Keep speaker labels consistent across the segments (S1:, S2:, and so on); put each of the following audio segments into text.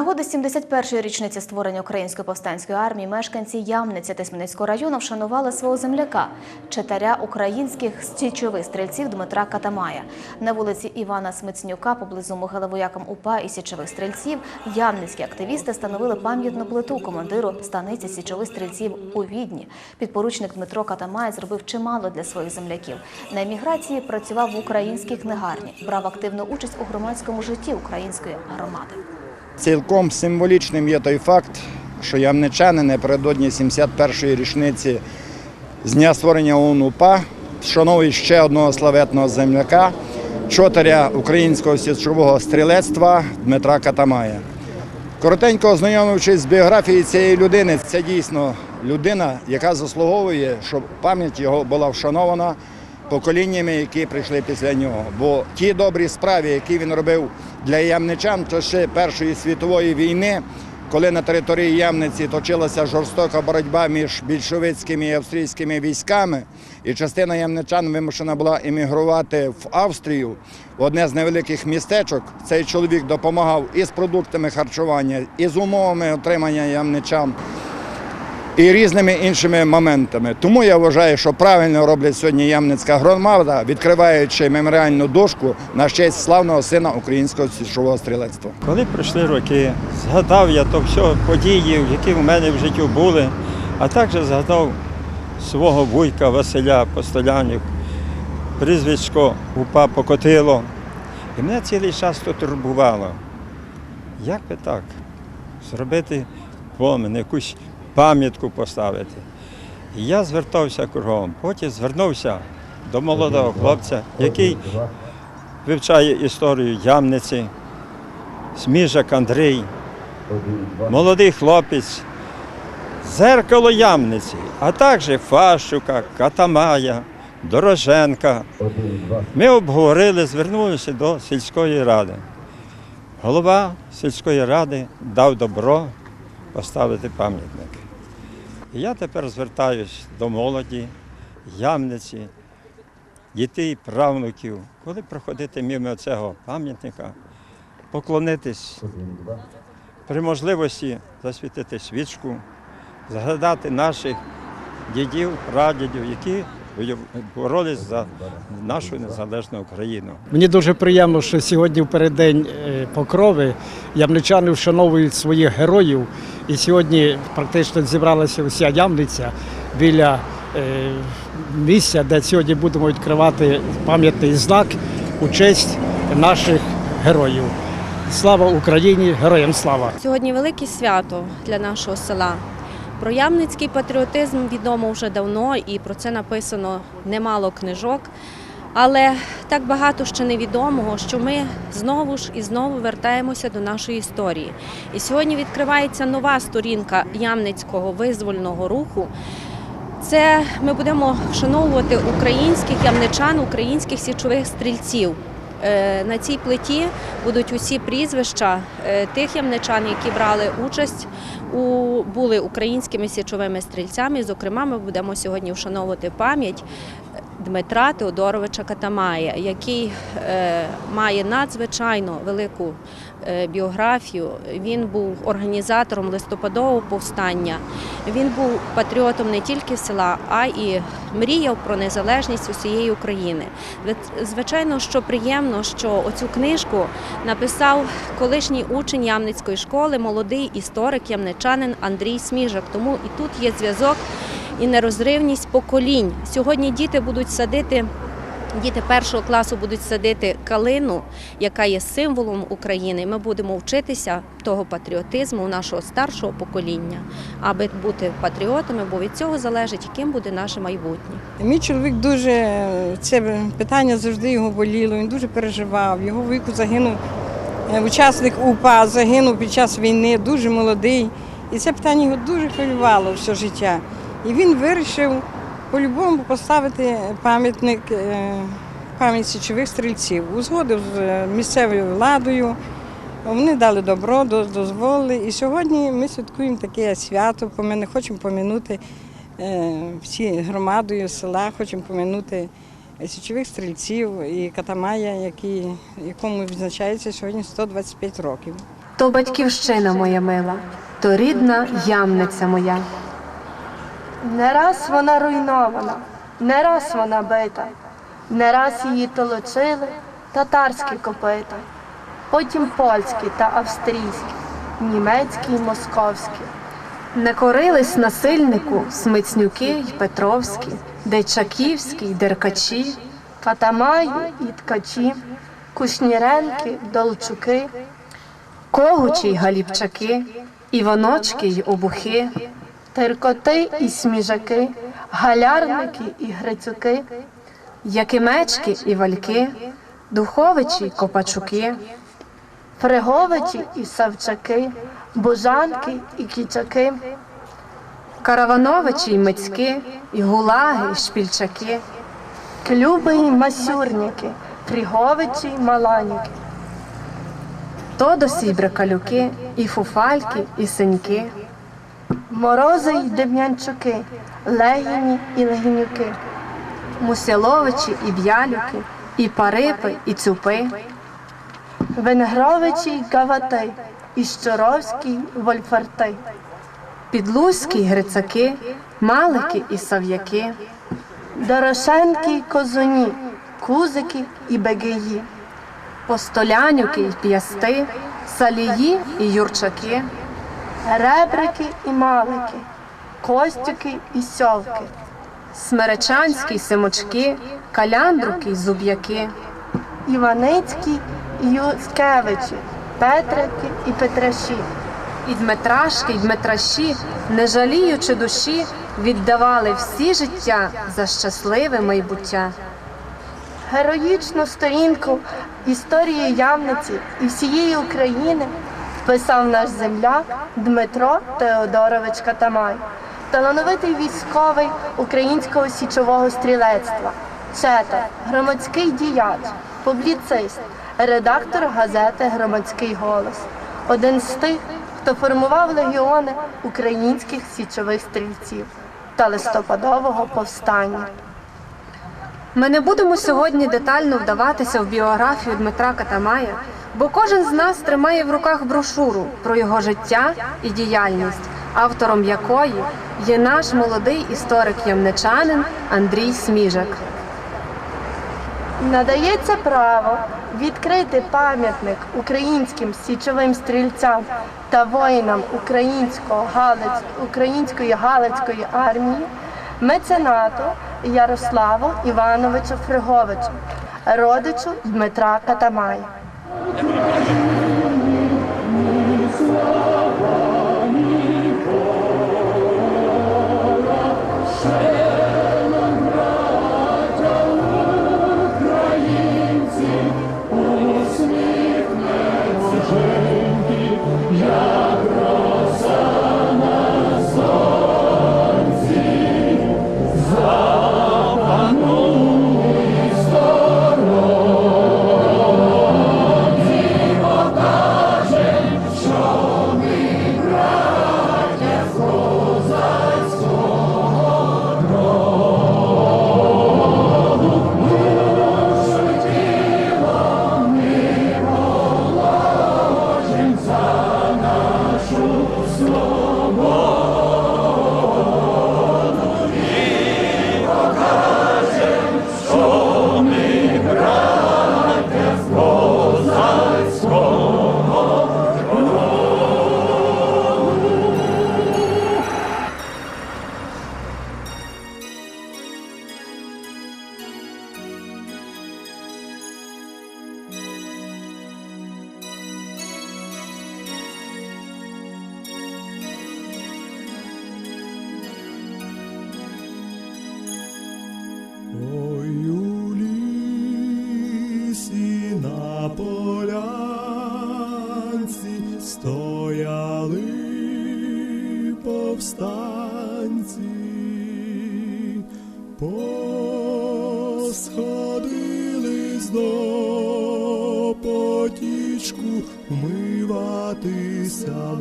S1: Нагоди 71-ї річниці створення Української повстанської армії мешканці Ямниці Тисменницького району вшанували свого земляка, читаря українських січових стрільців Дмитра Катамая. На вулиці Івана Смицнюка поблизу могили воякам УПА і січових стрільців ямницькі активісти встановили пам'ятну плиту командиру станиці січових стрільців у Відні. Підпоручник Дмитро Катамай зробив чимало для своїх земляків. На еміграції працював в українській книгарні, брав активну участь у громадському житті української громади.
S2: Цілком символічним є той факт, що ямничани напередодні 71-ї річниці з дня створення ОУН УПА вшановують ще одного славетного земляка, чотаря українського січового стрілецтва Дмитра Катамая. Коротенько ознайомившись з біографією цієї людини, це дійсно людина, яка заслуговує, щоб пам'ять його була вшанована поколіннями, які прийшли після нього. Бо ті добрі справи, які він робив для ямничан, то ще Першої світової війни, коли на території Ямниці точилася жорстока боротьба між більшовицькими і австрійськими військами, і частина ямничан вимушена була емігрувати в Австрію, в одне з невеликих містечок. Цей чоловік допомагав і з продуктами харчування, і з умовами отримання ямничан і різними іншими моментами. Тому я вважаю, що правильно роблять сьогодні Ямницька громада, відкриваючи меморіальну дошку на честь славного сина українського січового стрілецтва.
S3: Коли пройшли роки, згадав я то все події, які в мене в житті були, а також згадав свого вуйка Василя Постолянів, прізвисько УПА Покотило. І мене цілий час то турбувало. Як би так? Зробити помин, якусь пам'ятку поставити. І я звертався кругом. Потім звернувся до молодого хлопця, який вивчає історію Ямниці, Сміжак Андрій, молодий хлопець, зеркало Ямниці, а також Фащука, Катамая, Дороженка. Ми обговорили, звернулися до сільської ради. Голова сільської ради дав добро поставити пам'ятник. Я тепер звертаюсь до молоді, Ямниці, дітей, правнуків, коли проходити мимо цього пам'ятника, поклонитись при можливості засвітити свічку, згадати наших дідів, прадідів, які боролись за нашу незалежну Україну.
S4: Мені дуже приємно, що сьогодні в переддень е, покрови ямничани вшановують своїх героїв. І сьогодні практично зібралася вся ямниця біля е, місця, де сьогодні будемо відкривати пам'ятний знак у честь наших героїв. Слава Україні! Героям слава!
S5: Сьогодні велике свято для нашого села. Про ямницький патріотизм відомо вже давно і про це написано немало книжок. Але так багато ще невідомого, що ми знову ж і знову вертаємося до нашої історії. І сьогодні відкривається нова сторінка ямницького визвольного руху. Це ми будемо вшановувати українських ямничан, українських січових стрільців. Е, На цій плиті будуть усі прізвища е, тих ямничан, які брали участь у були українськими січовими стрільцями. Зокрема, ми будемо сьогодні вшановувати пам'ять Дмитра Теодоровича Катамая, який е, має надзвичайно велику біографію. Він був організатором листопадового повстання. Він був патріотом не тільки села, а і мріяв про незалежність усієї України. Звичайно, що приємно, що оцю книжку написав колишній учень Ямницької школи, молодий історик ямничанин Андрій Сміжак. Тому і тут є зв'язок і нерозривність поколінь. Сьогодні діти будуть садити. Діти першого класу будуть садити калину, яка є символом України. Ми будемо вчитися того патріотизму нашого старшого покоління, аби бути патріотами, бо від цього залежить, яким буде наше майбутнє.
S6: Мій чоловік дуже це питання завжди його боліло. Він дуже переживав. Його віку загинув е, учасник УПА, загинув під час війни, дуже молодий. І це питання його дуже хвилювало все життя. І він вирішив по-любому поставити пам'ятник е, пам'ять січових стрільців. Узгодив з е, місцевою владою. Вони дали добро, дозволили. І сьогодні ми святкуємо таке свято. Ми не хочемо помінути е, всі громадою села, хочемо помінути січових стрільців і Катамая, які, якому відзначається сьогодні 125 років.
S7: то батьківщина моя мила, то рідна ямниця моя.
S8: Не раз вона руйнована, не раз вона бита, не раз її толочили татарські копита, потім польські та австрійські, німецькі й московські.
S7: Не корились насильнику смицнюки й Петровські, Дейчаківські й Деркачі,
S8: Катамаї і ткачі, кушніренки, долчуки,
S7: Когучі й Галіпчаки, Іваночки й Обухи,
S8: теркоти і сміжаки, галярники і грицюки,
S7: Якимечки і Вальки, Духовичі й Копачуки,
S8: фриговичі і савчаки, бужанки і кічаки,
S7: Каравановичі й Мицьки, і Гулаги й Шпільчаки,
S8: клюби й масюрники, фріговичі й маланіки.
S7: Тодосі й Брекалюки, і Фуфальки, і Синьки,
S8: Морози й дем'янчуки, легіні і легінюки,
S7: Мусяловичі і Б'ялюки, і Парипи, і Цюпи,
S8: венгровичі й гавати, і щоровські вольфарти,
S7: Підлузькі й Грицаки, Малики і Сав'яки,
S8: дорошенки й козуні, кузики і бегиї,
S7: Постолянюки й П'ясти, Салії і Юрчаки,
S8: ребрики і малики, костюки і сьовки,
S7: Смеречанські й Симочки, Каляндруки й Зуб'яки,
S8: Іваницькі і Юскевичі, Петрики і Петраші.
S7: і Дмитрашки й Дмитраші, не жаліючи душі, віддавали всі життя за щасливе майбуття.
S8: Героїчну сторінку історії Ямниці і всієї України вписав наш земляк Дмитро Теодорович Катамай, талановитий військовий українського січового стрілецтва, чета, громадський діяч, публіцист, редактор газети Громадський голос, один з тих, хто формував легіони українських січових стрільців та листопадового повстання.
S7: Ми не будемо сьогодні детально вдаватися в біографію Дмитра Катамая, бо кожен з нас тримає в руках брошуру про його життя і діяльність, автором якої є наш молодий історик-ямничанин Андрій Сміжак.
S8: Надається право відкрити пам'ятник українським січовим стрільцям та воїнам української Галицької армії меценату Ярославу Івановичу Фриговичу, родичу Дмитра Катамая.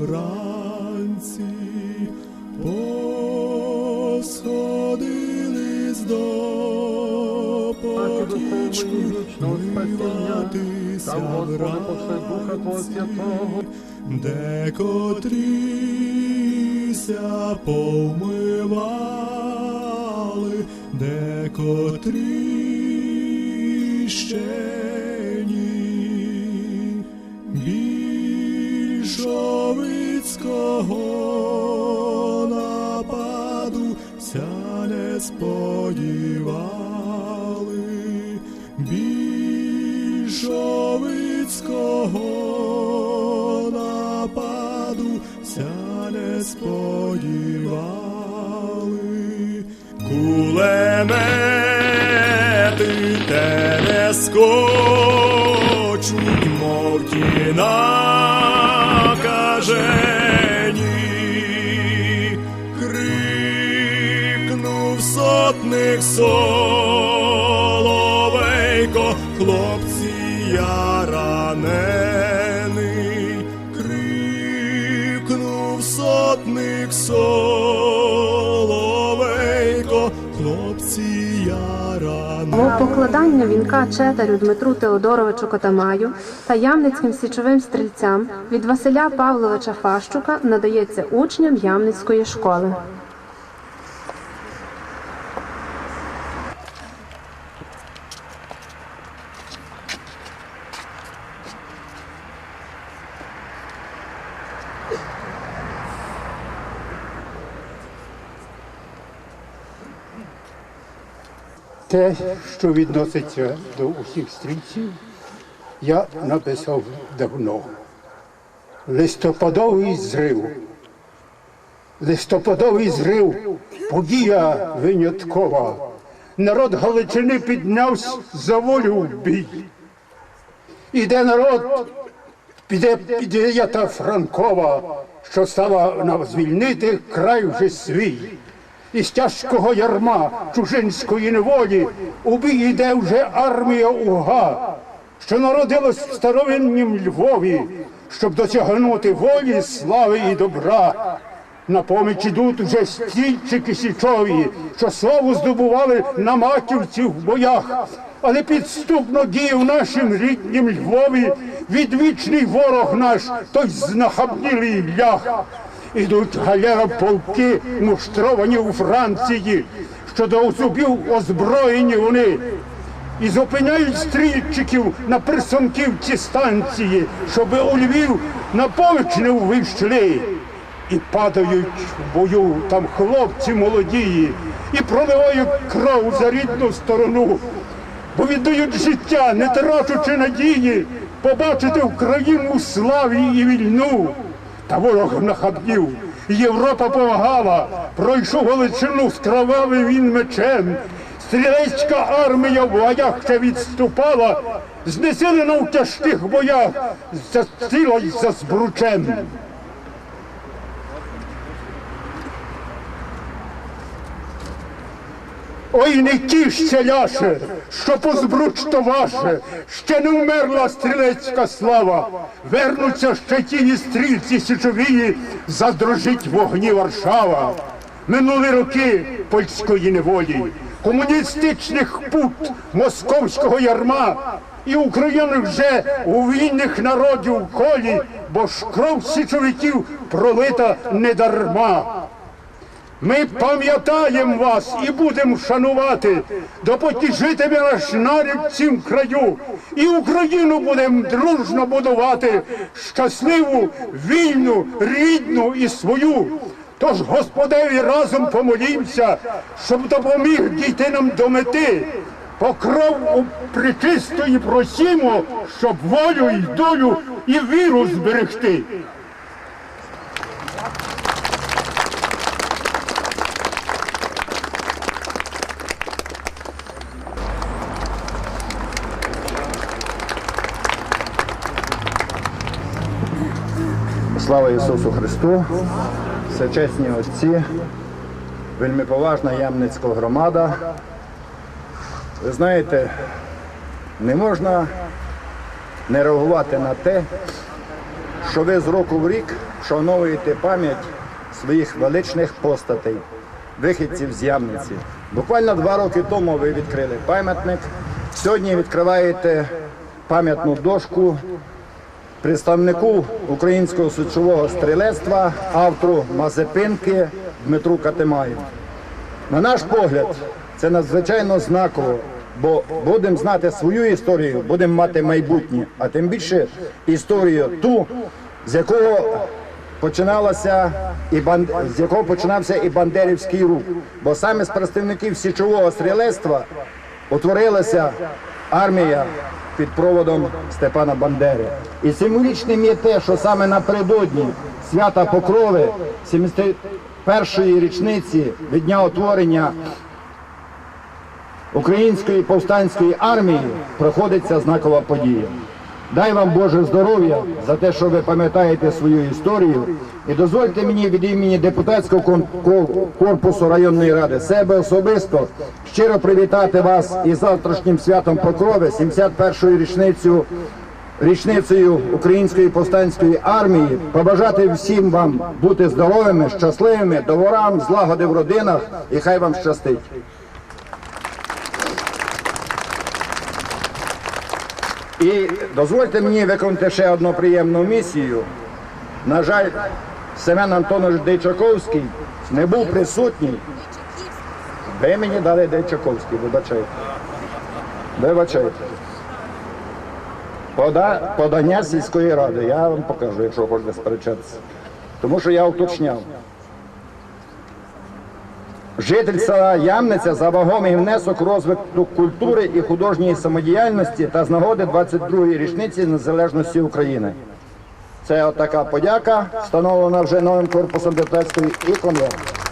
S9: Вранці. Посходились до потічку миватися вранці, де котріся повмивали, де котрі ще ні. Більшовицького нападу ся не сподівали. Більшовицького нападу ся не сподівали. Кулемети те не скочуть, мов ті сотник соловейко, хлопці я. Крикнув сотник соловейко, хлопці я ранений.
S7: По покладанню вінка четарю Дмитру Теодоровичу Котамаю та ямницьким січовим стрільцям від Василя Павловича Фащука надається учням Ямницької школи.
S10: Те, що відноситься до усіх стрільців, я написав давно. Листопадовий зрив. Листопадовий зрив подія виняткова. Народ Галичини піднявся за волю в бій. Іде народ, піде підеята Франкова, що стала нам звільнити край вже свій. Із тяжкого ярма чужинської неволі у бій іде вже армія Уга, що народилась в старовиннім Львові, щоб досягнути волі, слави і добра. На поміч ідуть уже стільчики січові, що славу здобували на маківці в боях, але підступно діє в нашім ріднім Львові відвічний ворог наш, той знахабнілий лях. Ідуть галера полки, муштровані у Франції, що до зубів озброєні вони. І зупиняють стрільчиків на присонківці станції, щоби у Львів на повіч не вийшли. І падають в бою там хлопці молодії, і проливають кров за рідну сторону, бо віддають життя, не трачучи надії, побачити Україну славі і вільну. Та ворог нахабнів, Європа помагала, пройшов Галичину з кровавим він мечем. Стрілецька армія в боях ще відступала, знесилена в тяжких боях, й за збручем. Ой, не тішся, ляше, що позбруч то ваше, ще не вмерла стрілецька слава. Вернуться ще тіні стрільці січовії, задрожить вогні Варшава. Минули роки польської неволі, комуністичних пут московського ярма, і Україна вже у вільних народів колі, бо ж кров січовиків пролита недарма. Ми пам'ятаємо вас і будемо шанувати, допоки житиме наш нарід в цім краю, і Україну будемо дружно будувати, щасливу, вільну, рідну і свою. Тож Господеві разом помолімся, щоб допоміг дійти нам до мети. Покров у причистої просімо, щоб волю і долю і віру зберегти.
S2: Слава Ісусу Христу! Всечесні отці, вельми поважна Ямницька громада. Ви знаєте, не можна не реагувати на те, що ви з року в рік вшановуєте пам'ять своїх величних постатей, вихідців з Ямниці. Буквально два роки тому ви відкрили пам'ятник Сьогодні відкриваєте пам'ятну дошку представнику українського сучового стрілецтва, автору Мазепинки Дмитру Катимаю. На наш погляд, це надзвичайно знаково, бо будемо знати свою історію, будемо мати майбутнє, а тим більше історію ту, з якого починалася і бан... з якого починався і Бандерівський рух. Бо саме з представників січового стрілецтва утворилася армія під проводом Степана Бандери. І символічним є те, що саме напередодні свята Покрови 71-ї річниці від дня утворення Української повстанської армії проходиться знакова подія. Дай вам Боже здоров'я за те, що ви пам'ятаєте свою історію. І дозвольте мені від імені депутатського корпусу районної ради себе особисто щиро привітати вас із завтрашнім святом Покрови, 71-ю річницю. Річницею Української повстанської армії побажати всім вам бути здоровими, щасливими, доворам, злагоди в родинах і хай вам щастить. І дозвольте мені виконати ще одну приємну місію. На жаль, Семен Антонович Дейчаковський не був присутній. Ви мені дали Дейчаковський, вибачайте. Вибачайте. Пода, подання сільської ради. Я вам покажу, якщо хочете сперечатися. Тому що я уточняв. Житель села Ямниця за вагомий внесок розвитку культури і художньої самодіяльності та з нагоди 22-ї річниці незалежності України. Це отака подяка, встановлена вже новим корпусом депутатської і конверт.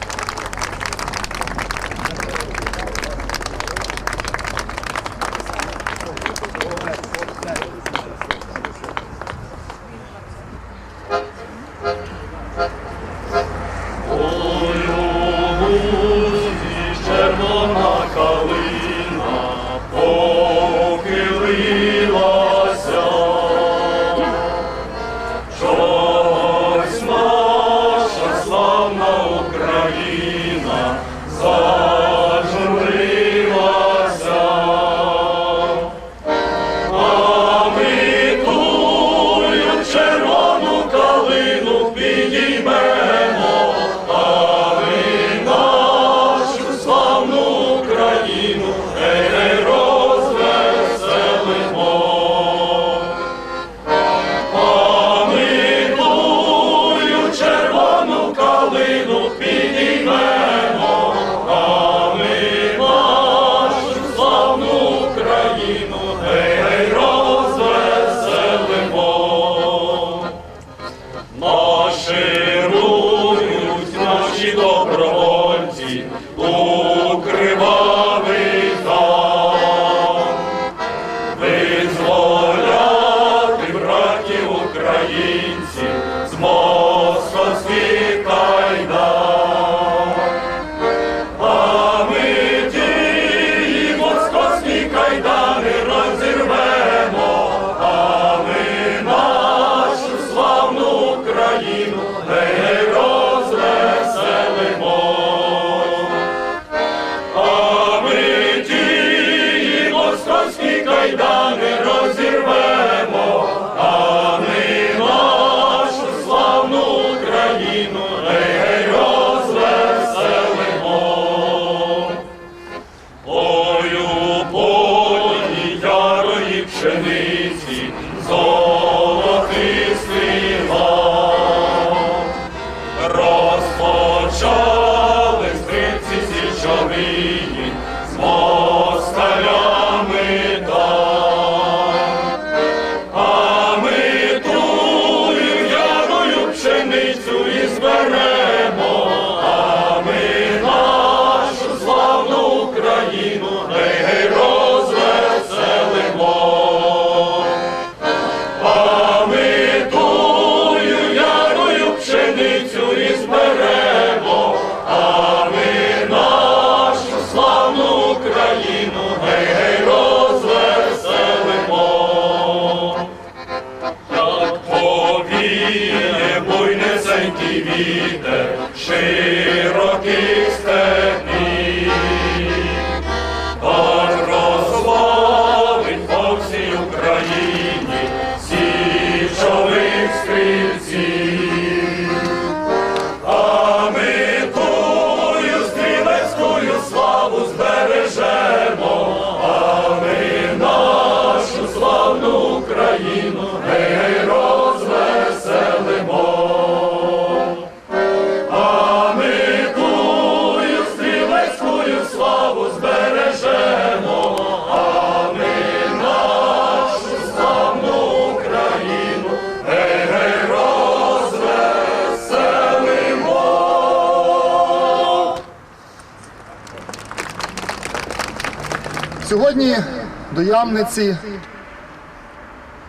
S11: Ямниці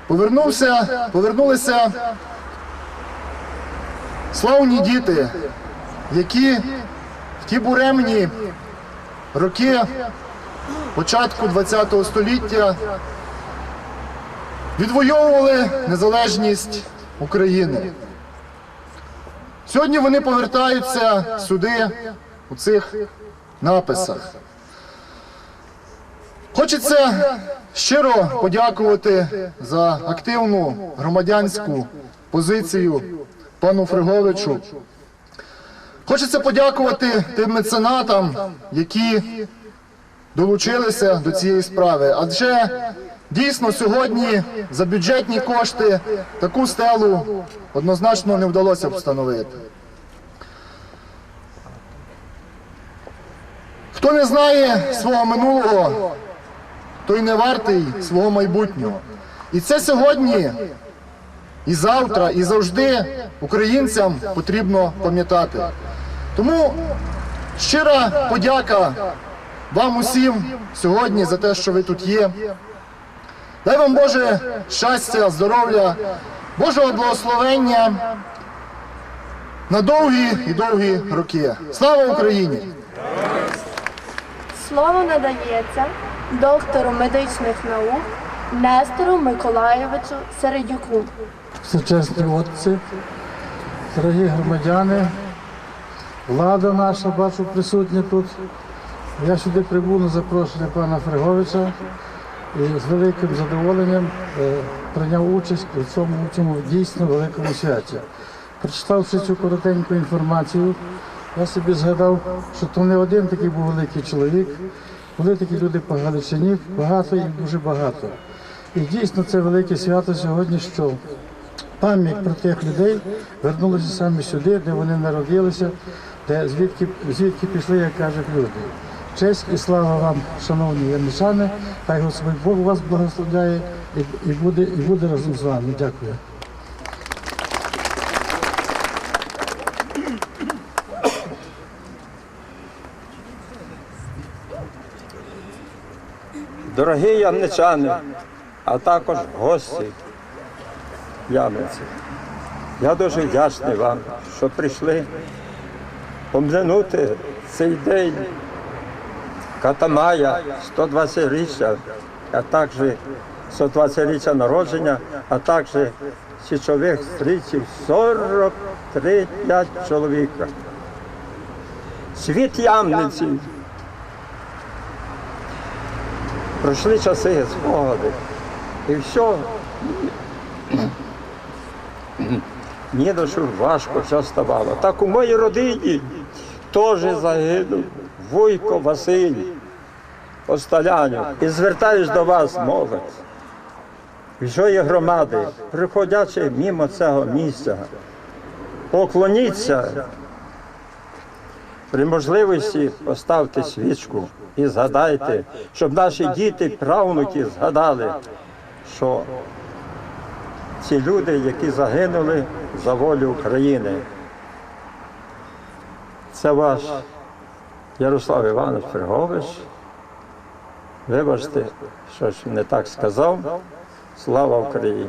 S11: повернувся, повернулися славні діти, які в ті буремні роки початку ХХ століття відвоювали незалежність України. Сьогодні вони повертаються сюди у цих написах. Хочеться щиро подякувати за активну громадянську позицію пану Фриговичу. Хочеться подякувати тим меценатам, які долучилися до цієї справи. Адже дійсно сьогодні за бюджетні кошти таку стелу однозначно не вдалося б встановити. Хто не знає свого минулого, той не вартий свого майбутнього. І це сьогодні, і завтра, і завжди українцям потрібно пам'ятати. Тому щира подяка вам усім сьогодні за те, що ви тут є. Дай вам Боже щастя, здоров'я, Божого благословення на довгі і довгі роки. Слава Україні!
S8: Слово надається доктору медичних наук Нестору Миколайовичу Середюку.
S12: Всечесні отці, дорогі громадяни, влада наша, бачу, присутня тут. Я сюди прибув на запрошення пана Фриговича і з великим задоволенням е, прийняв участь у цьому, цьому дійсно великому святі. Прочитавши цю коротеньку інформацію, я собі згадав, що то не один такий був великий чоловік, були такі люди по Галичині, багато і дуже багато. І дійсно це велике свято сьогодні, що пам'ять про тих людей вернулася саме сюди, де вони народилися, де звідки, звідки пішли, як кажуть люди. Честь і слава вам, шановні яничани, хай Господь Бог вас благословляє і, і, буде, і буде разом з вами. Дякую.
S3: Дорогі ямничани, а також гості Ямниці. Я дуже вдячний вам, що прийшли пом'янути цей день Катамая, 120-річчя, а також 120-річчя народження, а також січових стрільців 43 чоловіка. Світ Ямниці. Пройшли часи, спогади. І все. Мені душу важко що ставало. Так у моїй родині теж загинув Вуйко Василь Осталянів. І звертаюсь до вас, молодь, всієї громади, приходячи мимо цього місця, поклоніться. При можливості поставте свічку і згадайте, щоб наші діти, правнуки згадали, що ці люди, які загинули за волю України. Це ваш Ярослав Іванович Фригович. Вибачте, що ж не так сказав. Слава Україні!